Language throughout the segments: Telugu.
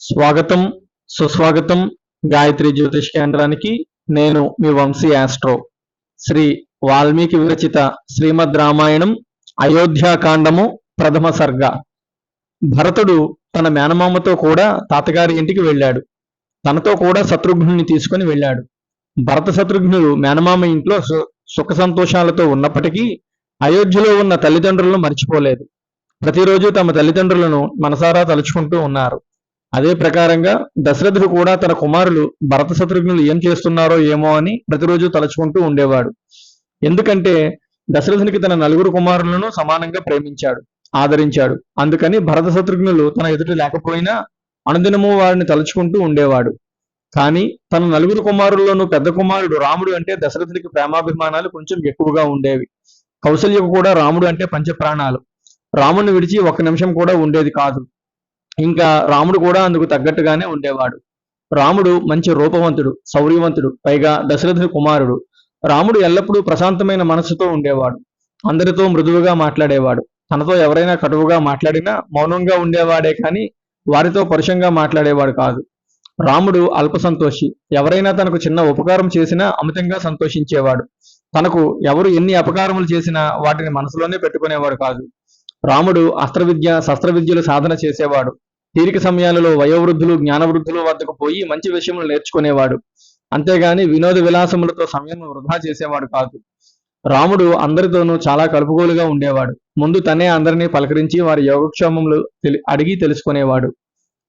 స్వాగతం సుస్వాగతం గాయత్రి జ్యోతిష్ కేంద్రానికి. నేను మీ వంశీ ఆస్ట్రో. శ్రీ వాల్మీకి విరచిత శ్రీమద్ రామాయణం అయోధ్యాకాండము ప్రథమ సర్గ. భరతుడు తన మేనమామతో కూడా తాతగారి ఇంటికి వెళ్ళాడు. తనతో కూడా శత్రుఘ్నుని తీసుకుని వెళ్ళాడు. భరత శత్రుఘ్నులు మేనమామ ఇంట్లో సుఖ సంతోషాలతో ఉన్నప్పటికీ అయోధ్యలో ఉన్న తల్లిదండ్రులను మర్చిపోలేదు. ప్రతిరోజు తమ తల్లిదండ్రులను మనసారా తలుచుకుంటూ ఉన్నారు. అదే ప్రకారంగా దశరథుడు కూడా తన కుమారులు భరత శత్రుఘ్నులు ఏం చేస్తున్నారో ఏమో అని ప్రతిరోజు తలుచుకుంటూ ఉండేవాడు. ఎందుకంటే దశరథునికి తన నలుగురు కుమారులను సమానంగా ప్రేమించాడు ఆదరించాడు. అందుకని భరత శత్రుఘ్నులు తన ఎదుట లేకపోయినా అనుదినము వారిని తలుచుకుంటూ ఉండేవాడు. కానీ తన నలుగురు కుమారుల్లోనూ పెద్ద కుమారుడు రాముడు అంటే దశరథుడికి ప్రేమాభిమానాలు కొంచెం ఎక్కువగా ఉండేవి. కౌశల్యకు కూడా రాముడు అంటే పంచప్రాణాలు. రాముడిని విడిచి ఒక్క నిమిషం కూడా ఉండేది కాదు. ఇంకా రాముడు కూడా అందుకు తగ్గట్టుగానే ఉండేవాడు. రాముడు మంచి రూపవంతుడు శౌర్యవంతుడు పైగా దశరథుడి కుమారుడు. రాముడు ఎల్లప్పుడూ ప్రశాంతమైన మనస్సుతో ఉండేవాడు. అందరితో మృదువుగా మాట్లాడేవాడు. తనతో ఎవరైనా కటువుగా మాట్లాడినా మౌనంగా ఉండేవాడే కానీ వారితో పరుషంగా మాట్లాడేవాడు కాదు. రాముడు అల్ప సంతోషి ఎవరైనా తనకు చిన్న ఉపకారం చేసినా అమితంగా సంతోషించేవాడు. తనకు ఎవరు ఎన్ని అపకారములు చేసినా వాటిని మనసులోనే పెట్టుకునేవాడు కాదు. రాముడు అస్త్ర విద్య శస్త్ర విద్యలు సాధన చేసేవాడు. తీరిక సమయాలలో వయోవృద్ధులు జ్ఞానవృద్ధులు వద్దకు పోయి మంచి విషయములు నేర్చుకునేవాడు. అంతేగాని వినోద విలాసములతో సమయం వృధా చేసేవాడు కాదు. రాముడు అందరితోనూ చాలా కలుపుగోలుగా ఉండేవాడు. ముందు తనే అందరినీ పలకరించి వారి యోగక్షేమములు తెలి- అడిగి తెలుసుకునేవాడు.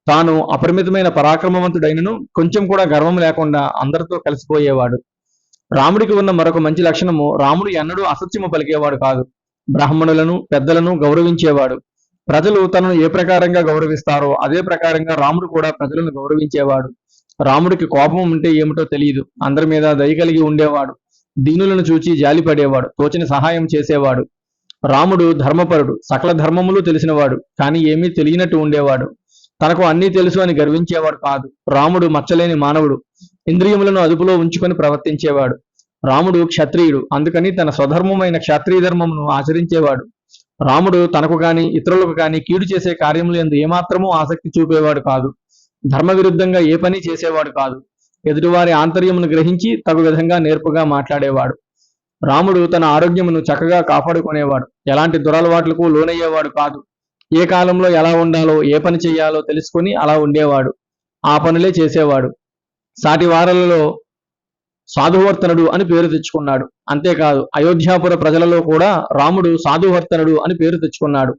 తాను అపరిమితమైన పరాక్రమవంతుడైనను కొంచెం కూడా గర్వం లేకుండా అందరితో కలిసిపోయేవాడు. రాముడికి ఉన్న మరొక మంచి లక్షణము రాముడు ఎన్నడూ అసత్యము పలికేవాడు కాదు. బ్రాహ్మణులను పెద్దలను గౌరవించేవాడు. ప్రజలు తనను ఏ ప్రకారంగా గౌరవిస్తారో అదే ప్రకారంగా రాముడు కూడా ప్రజలను గౌరవించేవాడు. రాముడికి కోపం ఉంటే ఏమిటో తెలియదు అందరి మీద దయ కలిగి ఉండేవాడు. దీనులను చూచి జాలి పడేవాడు తోచిన సహాయం చేసేవాడు. రాముడు ధర్మపరుడు. సకల ధర్మములు తెలిసినవాడు. కానీ ఏమీ తెలియనట్టు ఉండేవాడు. తనకు అన్నీ తెలుసు అని గర్వించేవాడు కాదు. రాముడు మచ్చలేని మానవుడు. ఇంద్రియములను అదుపులో ఉంచుకొని ప్రవర్తించేవాడు. రాముడు క్షత్రియుడు. అందుకని తన స్వధర్మమైన క్షత్రియ ధర్మమును ఆచరించేవాడు. రాముడు తనకు గాని ఇతరులకు గాని కీడు చేసే కార్యములు ఎందు ఏమాత్రమూ ఆసక్తి చూపేవాడు కాదు. ధర్మ విరుద్ధంగా ఏ పని చేసేవాడు కాదు. ఎదుటివారి ఆంతర్యమును గ్రహించి తగు విధంగా నేర్పుగా మాట్లాడేవాడు. రాముడు తన ఆరోగ్యమును చక్కగా కాపాడుకునేవాడు. ఎలాంటి దురలవాట్లకు లోనయ్యేవాడు కాదు. ఏ కాలంలో ఎలా ఉండాలో ఏ పని చేయాలో తెలుసుకొని అలా ఉండేవాడు. ఆ పనులే చేసేవాడు. సాటి వారలలో సాధువర్తనుడు అని పేరు తెచ్చుకున్నాడు. అంతేకాదు అయోధ్యాపుర ప్రజలలో కూడా రాముడు సాధువర్తనుడు అని పేరు తెచ్చుకున్నాడు.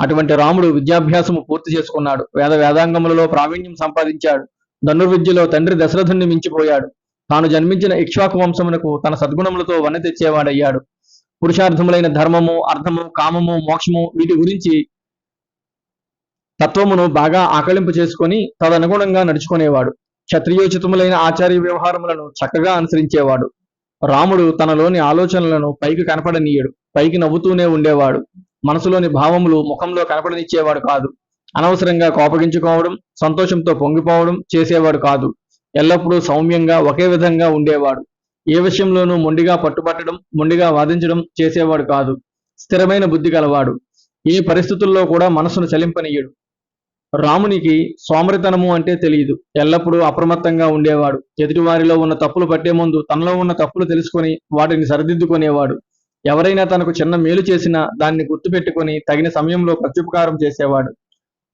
అటువంటి రాముడు విద్యాభ్యాసము పూర్తి చేసుకున్నాడు. వేద వేదాంగములలో ప్రావీణ్యం సంపాదించాడు. ధనుర్విద్యలో తండ్రి దశరథుణ్ణి మించిపోయాడు. తాను జన్మించిన ఇక్ష్వాకు వంశమునకు తన సద్గుణములతో వన్నె తెచ్చేవాడయ్యాడు. పురుషార్థములైన ధర్మము అర్థము కామము మోక్షము వీటి గురించి తత్వమును బాగా ఆకలింపు చేసుకొని తదనుగుణంగా నడుచుకునేవాడు. క్షత్రియోచితములైన ఆచార్య వ్యవహారములను చక్కగా అనుసరించేవాడు. రాముడు తనలోని ఆలోచనలను పైకి కనపడనీయడు. పైకి నవ్వుతూనే ఉండేవాడు. మనసులోని భావములు ముఖంలో కనపడనిచ్చేవాడు కాదు. అనవసరంగా కోపగించుకోవడం సంతోషంతో పొంగిపోవడం చేసేవాడు కాదు. ఎల్లప్పుడూ సౌమ్యంగా ఒకే విధంగా ఉండేవాడు. ఏ విషయంలోనూ మొండిగా పట్టుబట్టడం మొండిగా వాదించడం చేసేవాడు కాదు. స్థిరమైన బుద్ధి గలవాడు. ఏ పరిస్థితుల్లో కూడా మనసును చలింపనీయడు. రామునికి సోమరితనము అంటే తెలియదు. ఎల్లప్పుడూ అప్రమత్తంగా ఉండేవాడు. ఎదుటివారిలో ఉన్న తప్పులు పట్టే ముందు తనలో ఉన్న తప్పులు తెలుసుకొని వాటిని సరిదిద్దుకునేవాడు. ఎవరైనా తనకు చిన్న మేలు చేసినా దాన్ని గుర్తుపెట్టుకొని తగిన సమయంలో ప్రత్యుపకారం చేసేవాడు.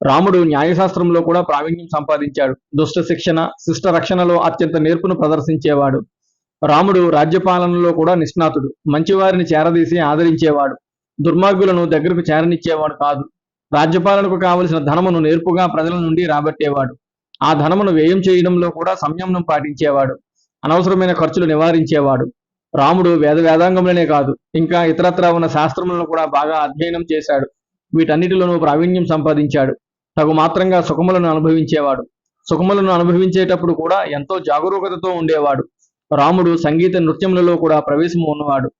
రాముడు న్యాయశాస్త్రంలో కూడా ప్రావీణ్యం సంపాదించాడు. దుష్ట శిక్షణ శిష్ట రక్షణలో అత్యంత నేర్పును ప్రదర్శించేవాడు. రాముడు రాజ్యపాలనలో కూడా నిష్ణాతుడు. మంచివారిని చేరదీసి ఆదరించేవాడు. దుర్మార్గులను దగ్గరకు చేరనిచ్చేవాడు కాదు. రాజ్యపాలనకు కావలసిన ధనమును నేర్పుగా ప్రజల నుండి రాబట్టేవాడు. ఆ ధనమును వ్యయం చేయడంలో కూడా సంయమనం పాటించేవాడు. అనవసరమైన ఖర్చులు నివారించేవాడు. రాముడు వేద వేదాంగంలోనే కాదు ఇంకా ఇతరత్రా ఉన్న శాస్త్రములను కూడా బాగా అధ్యయనం చేశాడు. వీటన్నిటిలోనూ ప్రావీణ్యం సంపాదించాడు. తగు మాత్రంగా సుఖములను అనుభవించేవాడు. సుఖములను అనుభవించేటప్పుడు కూడా ఎంతో జాగరూకతతో ఉండేవాడు. రాముడు సంగీత నృత్యములలో కూడా ప్రవేశము ఉన్నవాడు.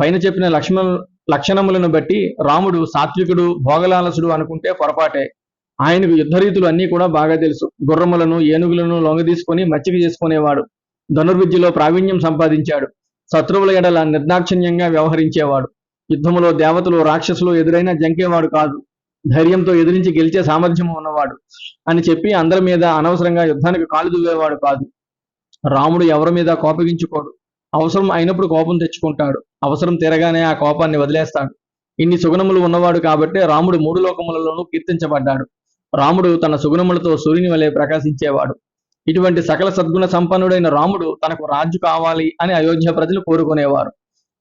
పైన చెప్పిన లక్ష్మణ లక్షణములను బట్టి రాముడు సాత్వికుడు భోగలాలసుడు అనుకుంటే పొరపాటే. ఆయనకు యుద్ధ రీతులు అన్నీ కూడా బాగా తెలుసు. గుర్రములను ఏనుగులను లొంగదీసుకొని మచ్చిక చేసుకునేవాడు. ధనుర్విద్యలో ప్రావీణ్యం సంపాదించాడు. శత్రువుల ఎడల నిర్దాక్షిణ్యంగా వ్యవహరించేవాడు. యుద్ధములో దేవతలు రాక్షసులు ఎదురైన జంకేవాడు కాదు. ధైర్యంతో ఎదిరించి గెలిచే సామర్థ్యం ఉన్నవాడు అని చెప్పి అందరి మీద అనవసరంగా యుద్ధానికి కాలు దువ్వేవాడు కాదు. రాముడు ఎవరి మీద కోపగించుకోడు. అవసరం అయినప్పుడు కోపం తెచ్చుకుంటాడు. అవసరం తీరగానే ఆ కోపాన్ని వదిలేస్తాడు. ఇన్ని సుగుణములు ఉన్నవాడు కాబట్టే రాముడు మూడు లోకములలోనూ కీర్తించబడ్డాడు. రాముడు తన సుగుణములతో సూర్యుని వలె ప్రకాశించేవాడు. ఇటువంటి సకల సద్గుణ సంపన్నుడైన రాముడు తనకు రాజు కావాలి అని అయోధ్య ప్రజలు కోరుకునేవారు.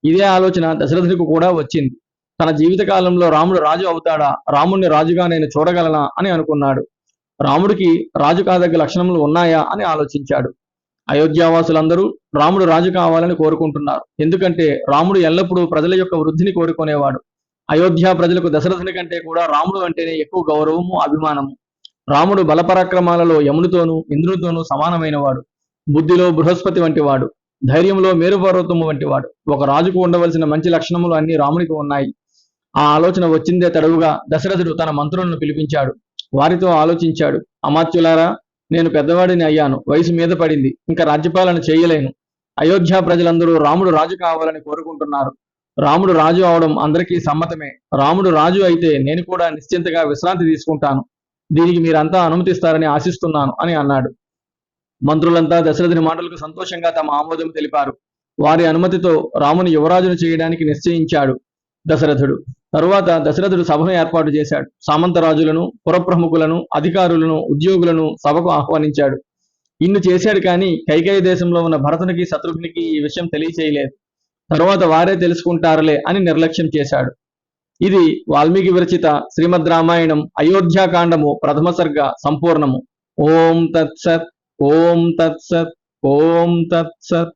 ఇదే ఆలోచన దశరథుడికి కూడా వచ్చింది. తన జీవిత కాలంలో రాముడు రాజు అవుతాడా? రాముడిని రాజుగా నేను చూడగలనా అని అనుకున్నాడు. రాముడికి రాజు కాదగ్గ లక్షణములు ఉన్నాయా అని ఆలోచించాడు. అయోధ్యావాసులందరూ రాముడు రాజు కావాలని కోరుకుంటున్నారు. ఎందుకంటే రాముడు ఎల్లప్పుడూ ప్రజల యొక్క వృద్ధిని కోరుకునేవాడు. అయోధ్య ప్రజలకు దశరథుని కంటే కూడా రాముడు అంటేనే ఎక్కువ గౌరవము అభిమానము. రాముడు బలపరాక్రమాలలో యమునితోనూ ఇంద్రునితోనూ సమానమైనవాడు. బుద్ధిలో బృహస్పతి వంటివాడు. ధైర్యంలో మేరుపర్వతము వంటివాడు. ఒక రాజుకు ఉండవలసిన మంచి లక్షణములు అన్ని రామునికి ఉన్నాయి. ఆ ఆలోచన వచ్చిందే తడవుగా దశరథుడు తన మంత్రులను పిలిపించాడు. వారితో ఆలోచించాడు. అమాత్యులారా నేను పెద్దవాడిని అయ్యాను. వయసు మీద పడింది. ఇంకా రాజ్యపాలన చేయలేను. అయోధ్య ప్రజలందరూ రాముడు రాజు కావాలని కోరుకుంటున్నారు. రాముడు రాజు అవడం అందరికీ సమ్మతమే. రాముడు రాజు అయితే నేను కూడా నిశ్చింతగా విశ్రాంతి తీసుకుంటాను. దీనికి మీరంతా అనుమతిస్తారని ఆశిస్తున్నాను అని అన్నాడు. మంత్రులంతా దశరథుని మాటలకు సంతోషంగా తమ ఆమోదం తెలిపారు. వారి అనుమతితో రాముని యువరాజును చేయడానికి నిశ్చయించాడు. దశరథుడు. తరువాత దశరథుడు సభను ఏర్పాటు చేశాడు. సామంతరాజులను పురప్రముఖులను అధికారులను ఉద్యోగులను సభకు ఆహ్వానించాడు. ఇన్ను చేశాడు కానీ కైకేయ దేశంలో ఉన్న భరతునికి శత్రుఘ్నికి ఈ విషయం తెలియచేయలేదు. తరువాత వారే తెలుసుకుంటారులే అని నిర్లక్ష్యం చేశాడు. ఇది వాల్మీకి విరచిత శ్రీమద్ రామాయణం అయోధ్యాకాండము ప్రథమ సర్గ సంపూర్ణము. ఓం తత్సత్ ఓం తత్సత్ ఓం తత్సత్.